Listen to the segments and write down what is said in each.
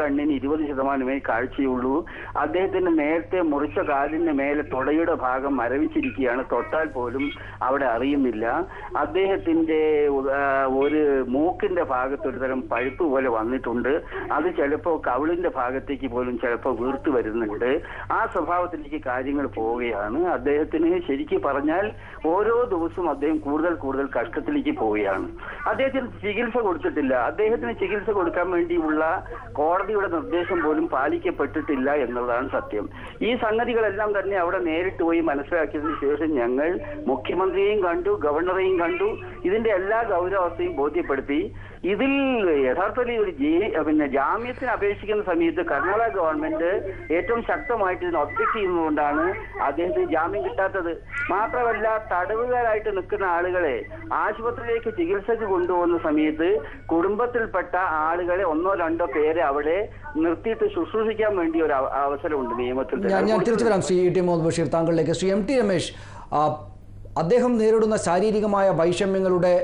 കണ്ണിന് ഇരുപത് ശതമാനമേ കാഴ്ചയുള്ളൂ. അദ്ദേഹത്തിന്റെ നേരത്തെ മുറിച്ച കാലിന് മേലെ തുടയുടെ ഭാഗം മരവിച്ചിരിക്കുകയാണ്. തൊട്ടാൽ പോലും അവിടെ അറിയുന്നില്ല. അദ്ദേഹത്തിന്റെ ഒരു മൂക്കിന്റെ ഭാഗത്ത് ഒരു തരം പഴുപ്പ് പോലെ വന്നിട്ടുണ്ട്. അത് ചിലപ്പോൾ കവിളിന്റെ ഭാഗത്തേക്ക് പോലും ചിലപ്പോൾ വീർത്തു വരുന്നുണ്ട്. ആ സ്വഭാവത്തിലേക്ക് കാര്യങ്ങൾ പോവുകയാണ്. അദ്ദേഹത്തിന് ശരിക്കും പറഞ്ഞാൽ ഓരോ ദിവസവും അദ്ദേഹം കൂടുതൽ കൂടുതൽ കഷ്ടത്തിലേക്ക് പോവുകയാണ്. അദ്ദേഹത്തിന് ചികിത്സ കൊടുത്തിട്ടില്ല. അദ്ദേഹത്തിന് ചികിത്സ കൊടുക്കാൻ വേണ്ടിയുള്ള കോടതിയുടെ നിർദ്ദേശം പോലും പാലിക്കപ്പെട്ടിട്ടില്ല എന്നുള്ളതാണ് സത്യം. ഈ സംഗതികളെല്ലാം തന്നെ അവിടെ നേരിട്ട് പോയി മനസ്സിലാക്കിയതിനു ശേഷം ഞങ്ങൾ മുഖ്യമന്ത്രിയെയും കണ്ടു ഗവർണറെയും കണ്ടു. ഇതിന്റെ എല്ലാ ഗൗരവസ്ഥയും ബോധ്യപ്പെടുത്തി. ഇതിൽ യഥാർത്ഥത്തിൽ ഒരു പിന്നെ ജാമ്യത്തിന് അപേക്ഷിക്കുന്ന സമയത്ത് കർണാടക ഗവൺമെന്റ് ഏറ്റവും ശക്തമായിട്ട് ഇതിന് ഒബ്ജക്ട് ചെയ്യുന്നതുകൊണ്ടാണ് അദ്ദേഹത്തിന് ജാമ്യം കിട്ടാത്തത്. മാത്രമല്ല തടവുകാരായിട്ട് നിൽക്കുന്ന ആളുകളെ ആശുപത്രിയിലേക്ക് ചികിത്സയ്ക്ക് കൊണ്ടുപോകുന്ന സമയത്ത് കുടുംബത്തിൽപ്പെട്ട ആളുകളെ ഒന്നോ രണ്ടോ പേരെ അവിടെ നിർത്തിയിട്ട് ശുശ്രൂഷിക്കാൻ വേണ്ടി ഒരു അവസരമുണ്ട് നിയമത്തിൽ. ഞാൻ ബഷീർ താങ്കളിലേക്ക്. ശ്രീ എം ടി രമേശ് അദ്ദേഹം നേരിടുന്ന ശാരീരികമായ വൈഷമ്യങ്ങളുടെ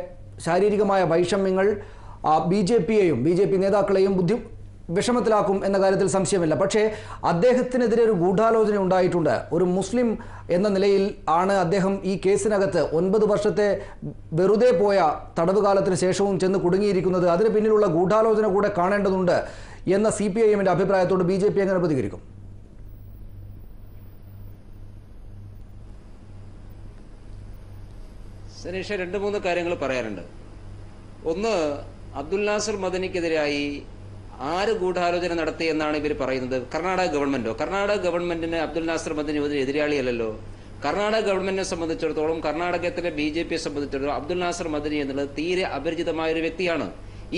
ശാരീരികമായ വൈഷമ്യങ്ങൾ ബി ജെ പിയെയും ബി ജെ പി നേതാക്കളെയും ബുദ്ധി വിഷമത്തിലാക്കും എന്ന കാര്യത്തിൽ സംശയമില്ല. പക്ഷേ അദ്ദേഹത്തിനെതിരെ ഒരു ഗൂഢാലോചന ഉണ്ടായിട്ടുണ്ട്. ഒരു മുസ്ലിം എന്ന നിലയിൽ ആണ് അദ്ദേഹം ഈ കേസിനകത്ത് ഒൻപത് വർഷത്തെ വെറുതെ പോയ തടവുകാലത്തിന് ശേഷവും ചെന്ന് കുടുങ്ങിയിരിക്കുന്നത്. അതിന് പിന്നിലുള്ള ഗൂഢാലോചന കൂടെ കാണേണ്ടതുണ്ട് എന്ന സി പി ഐ എമ്മിന്റെ അഭിപ്രായത്തോട് ബി ജെ പി എങ്ങനെ പ്രതികരിക്കും? സനീഷ രണ്ട് മൂന്ന് കാര്യങ്ങൾ പറയാനുണ്ട്. ഒന്ന് അബ്ദുൽ നാസർ മദനിക്കെതിരായി ആര് ഗൂഢാലോചന നടത്തി എന്നാണ് ഇവർ പറയുന്നത്? കർണാടക ഗവൺമെന്റോ? കർണാടക ഗവൺമെന്റിന് അബ്ദുൽ നാസർ മദനി ഒരു എതിരാളിയല്ലല്ലോ. കർണാടക ഗവൺമെന്റിനെ സംബന്ധിച്ചിടത്തോളം കർണാടകത്തിലെ ബി ജെ പിയെ സംബന്ധിച്ചിടത്തോളം അബ്ദുൽ നാസർ മദനി എന്നുള്ളത് തീരെ അപരിചിതമായ ഒരു വ്യക്തിയാണ്.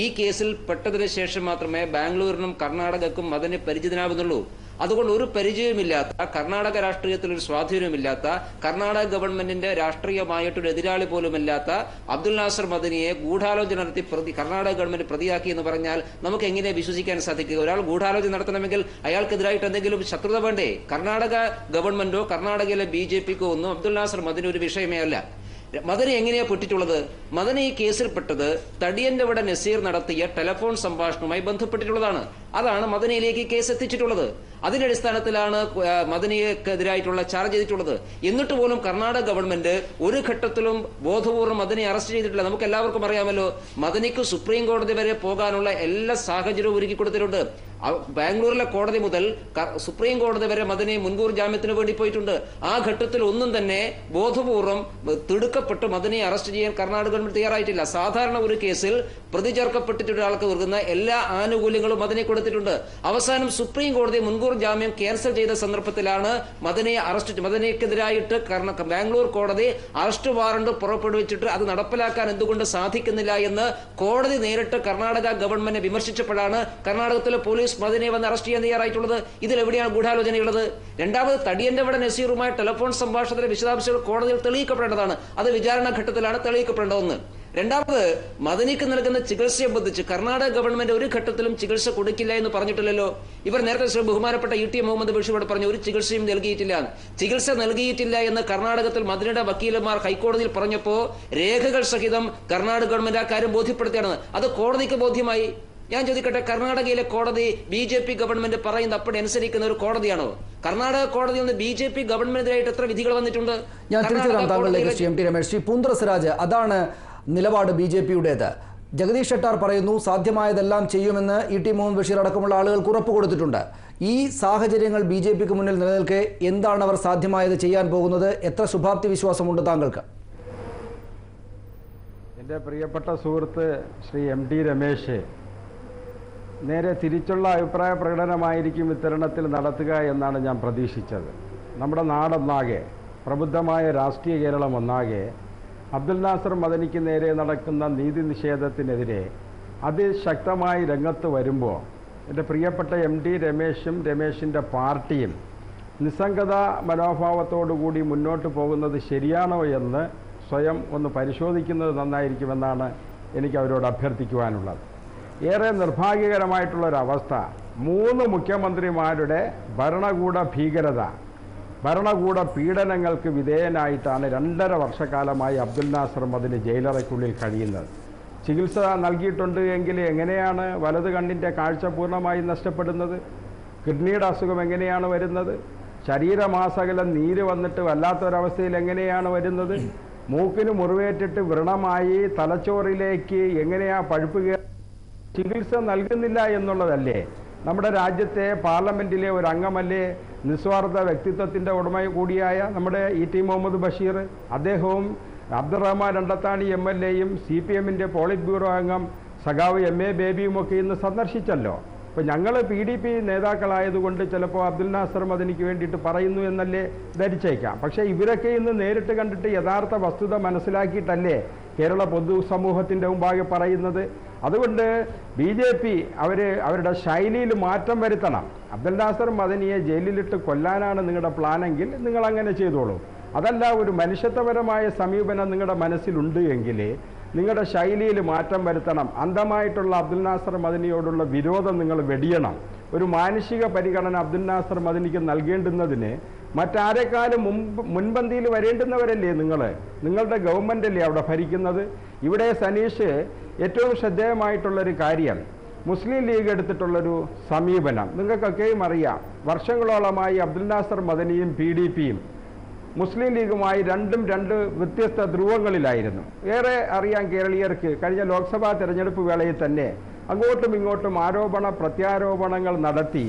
ഈ കേസിൽ പെട്ടതിന് ശേഷം മാത്രമേ ബാംഗ്ലൂരിനും കർണാടകക്കും മദന് പരിചിതനാവുന്നുള്ളൂ. അതുകൊണ്ട് ഒരു പരിചയമില്ലാത്ത കർണാടക രാഷ്ട്രീയത്തിൽ ഒരു സ്വാധീനമില്ലാത്ത കർണാടക ഗവൺമെന്റിന്റെ രാഷ്ട്രീയമായിട്ടൊരു എതിരാളി പോലുമില്ലാത്ത അബ്ദുൽ നാസർ മദനിയെ ഗൂഢാലോചന നടത്തി പ്രതി കർണാടക ഗവൺമെന്റ് പ്രതിയാക്കി എന്ന് പറഞ്ഞാൽ നമുക്ക് എങ്ങനെ വിശ്വസിക്കാൻ സാധിക്കുക ഒരാൾ ഗൂഢാലോചന നടത്തണമെങ്കിൽ അയാൾക്കെതിരായിട്ട് എന്തെങ്കിലും ശത്രുത വേണ്ടേ? കർണാടക ഗവൺമെന്റോ കർണാടകയിലെ ബി ജെ പിക്കോ ഒന്നും അബ്ദുൽ നാസർ മദനി ഒരു വിഷയമേ അല്ല. മദനി എങ്ങനെയാ പെട്ടിട്ടുള്ളത് മദനെ ഈ കേസിൽപ്പെട്ടത് തടിയന്റെ ഇവിടെ നസീർ നടത്തിയ ടെലഫോൺ സംഭാഷണവുമായി ബന്ധപ്പെട്ടിട്ടുള്ളതാണ്. അതാണ് മദനയിലേക്ക് കേസ് എത്തിച്ചിട്ടുള്ളത്. അതിന്റെ അടിസ്ഥാനത്തിലാണ് മദനയ്ക്കെതിരായിട്ടുള്ള ചാർജ് ചെയ്തിട്ടുള്ളത്. എന്നിട്ട് പോലും കർണാടക ഗവൺമെന്റ് ഒരു ഘട്ടത്തിലും ബോധപൂർവം മദനെ അറസ്റ്റ് ചെയ്തിട്ടില്ല. നമുക്ക് എല്ലാവർക്കും അറിയാമല്ലോ മദനിക്ക് സുപ്രീം കോടതി വരെ പോകാനുള്ള എല്ലാ സാഹചര്യവും ഒരുക്കി കൊടുത്തിട്ടുണ്ട് ബാംഗ്ലൂരിലെ കോടതി മുതൽ സുപ്രീം കോടതി വരെ മദനി മുൻകൂർ ജാമ്യത്തിന് വേണ്ടി പോയിട്ടുണ്ട്. ആ ഘട്ടത്തിൽ ഒന്നും തന്നെ ബോധപൂർവം തിടുക്കപ്പെട്ട് മദനിയെ അറസ്റ്റ് ചെയ്യാൻ കർണാടക ഗവൺമെന്റ് തയ്യാറായിട്ടില്ല. സാധാരണ ഒരു കേസിൽ പ്രതി ചേർക്കപ്പെട്ടിട്ട് ഒരാൾക്ക് എല്ലാ ആനുകൂല്യങ്ങളും മദനെ കൊടുത്തിട്ടുണ്ട്. അവസാനം സുപ്രീം കോടതി മുൻകൂർ ജാമ്യം ക്യാൻസൽ ചെയ്ത സന്ദർഭത്തിലാണ് മദനയെ അറസ്റ്റ് മദനയ്ക്കെതിരായിട്ട് ബാംഗ്ലൂർ കോടതി അറസ്റ്റ് വാറണ്ട് പുറപ്പെടുവിച്ചിട്ട് അത് നടപ്പിലാക്കാൻ എന്തുകൊണ്ട് സാധിക്കുന്നില്ല എന്ന് കോടതി നേരിട്ട് കർണാടക ഗവൺമെന്റിനെ വിമർശിച്ചപ്പോഴാണ് കർണാടകത്തിലെ പോലീസ് മദനെ വന്ന് അറസ്റ്റ് ചെയ്യാൻ തയ്യാറായിട്ടുള്ളത്. ഇതിലെവിടെയാണ് ഗൂഢാലോചനയുള്ളത്? രണ്ടാമത് തടിയന്റെ ഇവിടെ നസീറുമായി ടെലിഫോൺ സംഭാഷണത്തിലെ വിശദാംശങ്ങൾ കോടതിയിൽ തെളിയിക്കപ്പെടേണ്ടതാണ്. അത് വിചാരണ ഘട്ടത്തിലാണ് തെളിയിക്കപ്പെടേണ്ടതെന്ന്. രണ്ടാമത് മദനിക്ക് നൽകുന്ന ചികിത്സയെ സംബന്ധിച്ച് കർണാടക ഗവൺമെന്റ് ഒരു ഘട്ടത്തിലും ചികിത്സ കൊടുക്കില്ല എന്ന് പറഞ്ഞിട്ടില്ലല്ലോ. ഇവർ നേരത്തെ ബഹുമാനപ്പെട്ട ഇ ടി മുഹമ്മദ് ബഷീറോട് പറഞ്ഞ ഒരു ചികിത്സയും നൽകിയിട്ടില്ല. ചികിത്സ നൽകിയിട്ടില്ല എന്ന് കർണാടകത്തിൽ മദനിയുടെ വക്കീലന്മാർ ഹൈക്കോടതിയിൽ പറഞ്ഞപ്പോ രേഖകൾ സഹിതം കർണാടക ഗവൺമെന്റ് ആ കാര്യം ബോധ്യപ്പെടുത്തിയാണ്. അത് കോടതിക്ക് ബോധ്യമായി. ഞാൻ ചോദിക്കട്ടെ കർണാടകയിലെ കോടതി ബി ജെ പി ഗവൺമെന്റ് പറയുന്ന അപ്പടി അനുസരിക്കുന്ന ഒരു കോടതിയാണോ? കർണാടക കോടതിയിൽ നിന്ന് ബി ജെ പി ഗവൺമെന്റിനായിട്ട് എത്ര വിധികൾ വന്നിട്ടുണ്ട്? ഞാൻ തിരിച്ചു വരാം താങ്കളിലേക്ക് ശ്രീ എം ടി രമേശ്. ശ്രീ അതാണ് നിലപാട് ബി ജെ പിയുടേത്. ജഗദീഷ് ഷെട്ടാർ പറയുന്നു സാധ്യമായതെല്ലാം ചെയ്യുമെന്ന് ഇ ടി മുഹമ്മദ് ബഷീർ അടക്കമുള്ള ആളുകൾക്ക് ഉറപ്പ് കൊടുത്തിട്ടുണ്ട്. ഈ സാഹചര്യങ്ങൾ ബി ജെ പിക്ക് മുന്നിൽ നിലനിൽക്കെ എന്താണ് അവർ സാധ്യമായത് ചെയ്യാൻ പോകുന്നത്? എത്ര ശുഭാപ്തി വിശ്വാസമുണ്ട് താങ്കൾക്ക്? എന്റെ പ്രിയപ്പെട്ട സുഹൃത്ത് ശ്രീ എം ടി രമേശ് നേരെ തിരിച്ചുള്ള അഭിപ്രായ പ്രകടനമായിരിക്കും ഇത്തരണത്തിൽ നടത്തുക എന്നാണ് ഞാൻ പ്രതീക്ഷിച്ചത്. നമ്മുടെ നാടൊന്നാകെ പ്രബുദ്ധമായ രാഷ്ട്രീയ കേരളം ഒന്നാകെ അബ്ദുൽ നാസർ മദനിക്ക് നേരെ നടക്കുന്ന നീതി നിഷേധത്തിനെതിരെ അതിശക്തമായി രംഗത്ത് വരുമ്പോൾ എന്റെ പ്രിയപ്പെട്ട എം ടി രമേശും രമേശിന്റെ പാർട്ടിയും നിസ്സംഗത മനോഭാവത്തോടുകൂടി മുന്നോട്ട് പോകുന്നത് ശരിയാണോ എന്ന് സ്വയം ഒന്ന് പരിശോധിക്കുന്നത് നന്നായിരിക്കുമെന്നാണ് എനിക്ക് അവരോട് അഭ്യർത്ഥിക്കുവാനുള്ളത്. ഏറെ നിർഭാഗ്യകരമായിട്ടുള്ളൊരവസ്ഥ. മൂന്ന് മുഖ്യമന്ത്രിമാരുടെ ഭരണകൂട ഭീകരത. ഭരണകൂട പീഡനങ്ങൾക്ക് വിധേയനായിട്ടാണ് രണ്ടര വർഷക്കാലമായി അബ്ദുൽ നാസർ മദിന് ജയിലറയ്ക്കുള്ളിൽ കഴിയുന്നത്. ചികിത്സ നൽകിയിട്ടുണ്ട് എങ്കിൽ എങ്ങനെയാണ് വലത് കണ്ണിന്റെ കാഴ്ച പൂർണമായി നഷ്ടപ്പെടുന്നത്? കിഡ്നിയുടെ അസുഖം എങ്ങനെയാണ് വരുന്നത്? ശരീരമാസകലം നീര് വന്നിട്ട് വല്ലാത്തൊരവസ്ഥയിൽ എങ്ങനെയാണ് വരുന്നത്? മൂക്കിന് മുറിവേറ്റിട്ട് വ്രണമായി തലച്ചോറിലേക്ക് എങ്ങനെയാ പഴുപ്പ് കയറി ചികിത്സ നൽകുന്നില്ല എന്നുള്ളതല്ലേ? നമ്മുടെ രാജ്യത്തെ പാർലമെന്റിലെ ഒരു അംഗമല്ലേ? നിസ്വാർത്ഥ വ്യക്തിത്വത്തിന്റെ ഉടമ കൂടിയായ നമ്മുടെ ഇ ടി മുഹമ്മദ് ബഷീർ. അദ്ദേഹവും അബ്ദുറഹ്മാൻ രണ്ടത്താണി എം എൽ എയും സി പി എമ്മിന്റെ പോളിറ്റ് ബ്യൂറോ അംഗം. സഖാവ് എം എ ബേബിയും ഒക്കെ ഇന്ന് സന്ദർശിച്ചല്ലോ. അപ്പോൾ ഞങ്ങൾ പി ഡി പി നേതാക്കളായതുകൊണ്ട് ചിലപ്പോൾ അബ്ദുൽ നാസർ മദനിക്ക് വേണ്ടിയിട്ട് പറയുന്നു എന്നല്ലേ ധരിച്ചേക്കാം. പക്ഷേ ഇവരൊക്കെ ഇന്ന് നേരിട്ട് കണ്ടിട്ട് യഥാർത്ഥ വസ്തുത മനസ്സിലാക്കിയിട്ടല്ലേ കേരള പൊതുസമൂഹത്തിന്റെ മുമ്പാകെ പറയുന്നത്. അതുകൊണ്ട് ബി ജെ പി അവർ അവരുടെ ശൈലിയിൽ മാറ്റം വരുത്തണം. അബ്ദുൽ നാസർ മദനിയെ ജയിലിലിട്ട് കൊല്ലാനാണ് നിങ്ങളുടെ പ്ലാനെങ്കിൽ നിങ്ങൾ അങ്ങനെ ചെയ്തോളൂ. അതല്ല ഒരു മനുഷ്യത്വപരമായ സമീപനം നിങ്ങളുടെ മനസ്സിലുണ്ട് എങ്കിൽ നിങ്ങളുടെ ശൈലിയിൽ മാറ്റം വരുത്തണം. അന്ധമായിട്ടുള്ള അബ്ദുൽ നാസർ മദനിയോടുള്ള വിരോധം നിങ്ങൾ വെടിയണം. ഒരു മാനുഷിക പരിഗണന അബ്ദുൽ നാസർ മദനിക്ക് നൽകേണ്ടുന്നതിന് മറ്റാരെക്കാളും മുമ്പ് മുൻപന്തിയിൽ വരേണ്ടുന്നവരല്ലേ നിങ്ങൾ നിങ്ങളുടെ ഗവൺമെന്റല്ലേ അവിടെ ഭരിക്കുന്നത്? ഇവിടെ സനീഷ് ഏറ്റവും ശ്രദ്ധേയമായിട്ടുള്ളൊരു കാര്യം മുസ്ലിം ലീഗ് എടുത്തിട്ടുള്ളൊരു സമീപനം. നിങ്ങൾക്കൊക്കെയും അറിയാം വർഷങ്ങളോളമായി അബ്ദുൽ നാസർ മദനിയും പി ഡി പിയും മുസ്ലിം ലീഗുമായി രണ്ടും രണ്ട് വ്യത്യസ്ത ധ്രുവങ്ങളിലായിരുന്നു. ഏറെ അറിയാം കേരളീയർക്ക്. കഴിഞ്ഞ ലോക്സഭാ തെരഞ്ഞെടുപ്പ് വേളയിൽ തന്നെ അങ്ങോട്ടും ഇങ്ങോട്ടും ആരോപണ പ്രത്യാരോപണങ്ങൾ നടത്തി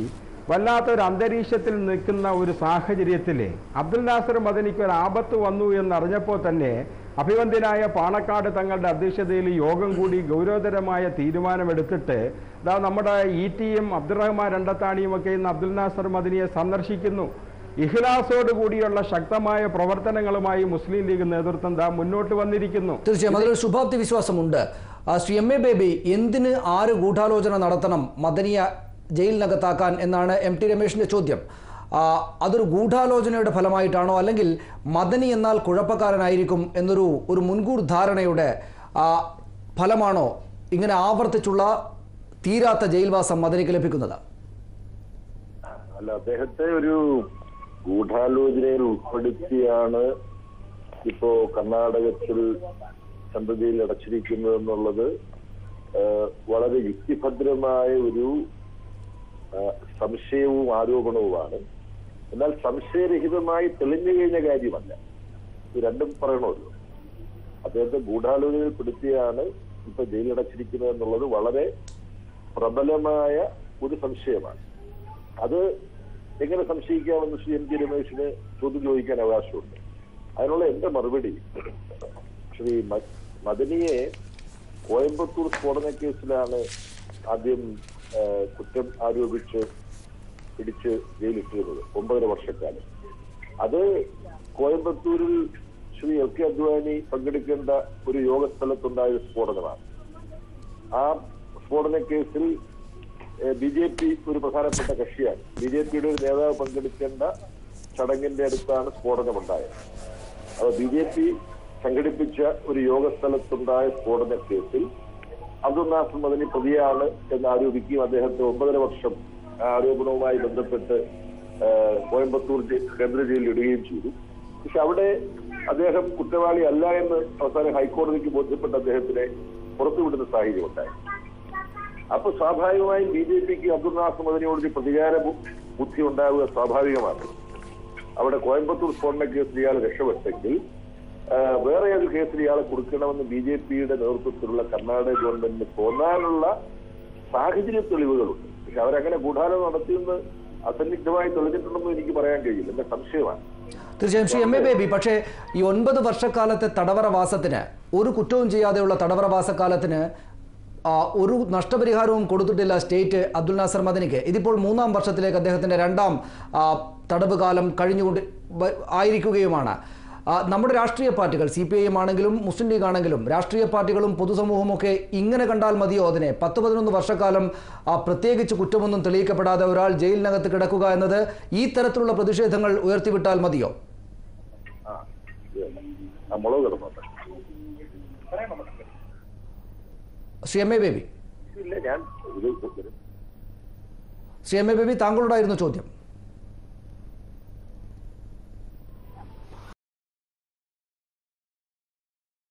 വല്ലാത്തൊരു അന്തരീക്ഷത്തിൽ നിൽക്കുന്ന ഒരു സാഹചര്യത്തിൽ അബ്ദുൽ നാസർ മദനിക്ക് ഒരു ആപത്ത് വന്നു എന്നറിഞ്ഞപ്പോൾ തന്നെ അഭിവന്ദ്യനായ പാണക്കാട് തങ്ങളുടെ അധ്യക്ഷതയിൽ യോഗം കൂടി ഗൗരവതരമായ തീരുമാനമെടുത്തിട്ട് ഇതാ നമ്മുടെ ഇ ടിയും അബ്ദുറഹ്മാൻ രണ്ടത്താണിയും ഒക്കെ ഇന്ന് അബ്ദുൽ നാസർ മദനിയെ സന്ദർശിക്കുന്നു. ഇഖ്ലാസോട് കൂടിയുള്ള ശക്തമായ പ്രവർത്തനങ്ങളുമായി മുസ്ലിം ലീഗ് നേതൃത്വം ദാ മുന്നോട്ട് വന്നിരിക്കുന്നു. തീർച്ചയായും അതിലൊരു ശുഭാപ്തി വിശ്വാസമുണ്ട്. ആ, ശ്രീ എം എ ബേബി എന്തിന് ആര് ഗൂഢാലോചന നടത്തണം മദനിയ ജയിലിനകത്താക്കാൻ എന്നാണ് എം ടി രമേശിന്റെ ചോദ്യം. അതൊരു ഗൂഢാലോചനയുടെ ഫലമായിട്ടാണോ അല്ലെങ്കിൽ മദനി എന്നാൽ കുഴപ്പക്കാരനായിരിക്കും എന്നൊരു ഒരു മുൻകൂർ ധാരണയുടെ ഫലമാണോ ഇങ്ങനെ ആവർത്തിച്ചുള്ള തീരാത്ത ജയിൽവാസം മദനിക്ക് ലഭിക്കുന്നത്? അല്ല അദ്ദേഹത്തെ ഒരു ഗൂഢാലോചനയിൽ ഉൾപ്പെടുത്തിയാണ് ഇപ്പോ കർണാടകത്തിൽ സന്തതിയിൽ അടച്ചിരിക്കുന്നത് എന്നുള്ളത്. വളരെ യുക്തിഭദ്രമായ ഒരു സംശയവും ആരോപണവുമാണ്. എന്നാൽ സംശയരഹിതമായി തെളിഞ്ഞു കഴിഞ്ഞ കാര്യമല്ല. ഇത് രണ്ടും പറയണമല്ലോ. അദ്ദേഹത്തെ ഗൂഢാലോചനയിൽ പെടുത്തിയാണ് ഇപ്പൊ ജയിലടച്ചിരിക്കുന്നത് എന്നുള്ളത് വളരെ പ്രബലമായ ഒരു സംശയമാണ്. അത് എങ്ങനെ സംശയിക്കാമെന്ന് ശ്രീ എം ജി രമേശിന് ചോദ്യം ചോദിക്കാൻ അവകാശമുണ്ട്. അതിനുള്ള എന്റെ മറുപടി ശ്രീ മദനിയെ കോയമ്പത്തൂർ സ്ഫോടന കേസിലാണ് ആദ്യം കുറ്റം ആരോപിച്ച് പിടിച്ച് ജയിലിട്ടിരുന്നത് ഒമ്പതര വർഷക്കാലം. അത് കോയമ്പത്തൂരിൽ ശ്രീ എൽ കെ അദ്വാനി പങ്കെടുക്കേണ്ട ഒരു യോഗസ്ഥലത്തുണ്ടായ സ്ഫോടനമാണ്. ആ സ്ഫോടന കേസിൽ ബി ജെ പി ഒരു പ്രധാനപ്പെട്ട കക്ഷിയാണ്. ബി ജെ പിയുടെ ഒരു നേതാവ് പങ്കെടുക്കേണ്ട ചടങ്ങിന്റെ അടുത്താണ് സ്ഫോടനമുണ്ടായത്. അപ്പൊ ബി ജെ പി സംഘടിപ്പിച്ച ഒരു യോഗസ്ഥലത്തുണ്ടായ സ്ഫോടന കേസിൽ അബ്ദുൽ നാസർ മദനി പ്രതിയാണ് എന്ന് ആരോപിക്കുകയും അദ്ദേഹത്തെ ഒമ്പതര വർഷം ആരോപണവുമായി ബന്ധപ്പെട്ട് കോയമ്പത്തൂർ കേന്ദ്ര ജയിലിൽ ഇടുകയും ചെയ്തു. പക്ഷെ അവിടെ അദ്ദേഹം കുറ്റവാളി അല്ല എന്ന് അവസാനം ഹൈക്കോടതിക്ക് ബോധ്യപ്പെട്ട അദ്ദേഹത്തിനെ പുറത്തുവിടുന്ന സാഹചര്യം ഉണ്ടായി അപ്പൊ സ്വാഭാവികമായും ബി ജെ പിക്ക് അബ്ദുൽ നാസർ മദനിയോട് ഒരു പ്രതികാര ബുദ്ധി ഉണ്ടാവുക സ്വാഭാവികമാണ്. അവിടെ കോയമ്പത്തൂർ സ്ഫോടന കേസിൽ ഇയാൾ രക്ഷപ്പെട്ടെങ്കിൽ വേറെ ഏത് കേസിൽ ഇയാളെ കൊടുക്കണമെന്ന് ബി ജെ പിയുടെ നേതൃത്വത്തിലുള്ള കർണാടക ഗവൺമെന്റിന് തോന്നാനുള്ള സാഹചര്യ തെളിവുകളുണ്ട്. പക്ഷെ അവരങ്ങനെ ഗൂഢാലോചന നടത്തിയെന്ന് അസന്നിഗ്ധമായി തെളിഞ്ഞിട്ടുണ്ടെന്ന് എനിക്ക് പറയാൻ കഴിയില്ല. എന്റെ സംശയമാണ്. തീർച്ചയായും ബേബി പക്ഷേ ഈ ഒൻപത് വർഷക്കാലത്തെ തടവറവാസത്തിന് ഒരു കുറ്റവും ചെയ്യാതെയുള്ള തടവറവാസക്കാലത്തിന് ഒരു നഷ്ടപരിഹാരവും കൊടുത്തിട്ടില്ല സ്റ്റേറ്റ് അബ്ദുൽ നാസർ മദനിക്ക്. ഇതിപ്പോൾ മൂന്നാം വർഷത്തിലേക്ക് അദ്ദേഹത്തിന്റെ രണ്ടാം തടവ് കാലം കഴിഞ്ഞുകൊണ്ട് ആയിരിക്കുകയുമാണ്. നമ്മുടെ രാഷ്ട്രീയ പാർട്ടികൾ സി പി ഐ എം ആണെങ്കിലും മുസ്ലിം ലീഗ് ആണെങ്കിലും രാഷ്ട്രീയ പാർട്ടികളും പൊതുസമൂഹമൊക്കെ ഇങ്ങനെ കണ്ടാൽ മതിയോ അതിനെ? പത്ത് പതിനൊന്ന് വർഷക്കാലം പ്രത്യേകിച്ച് കുറ്റമൊന്നും തെളിയിക്കപ്പെടാതെ ഒരാൾ ജയിലിനകത്ത് കിടക്കുക എന്നത് ഈ തരത്തിലുള്ള പ്രതിഷേധങ്ങൾ ഉയർത്തിവിട്ടാൽ മതിയോ? നമ്മളോ Shri M A Baby. C M A Baby താങ്കളോടായിരുന്നു ചോദ്യം.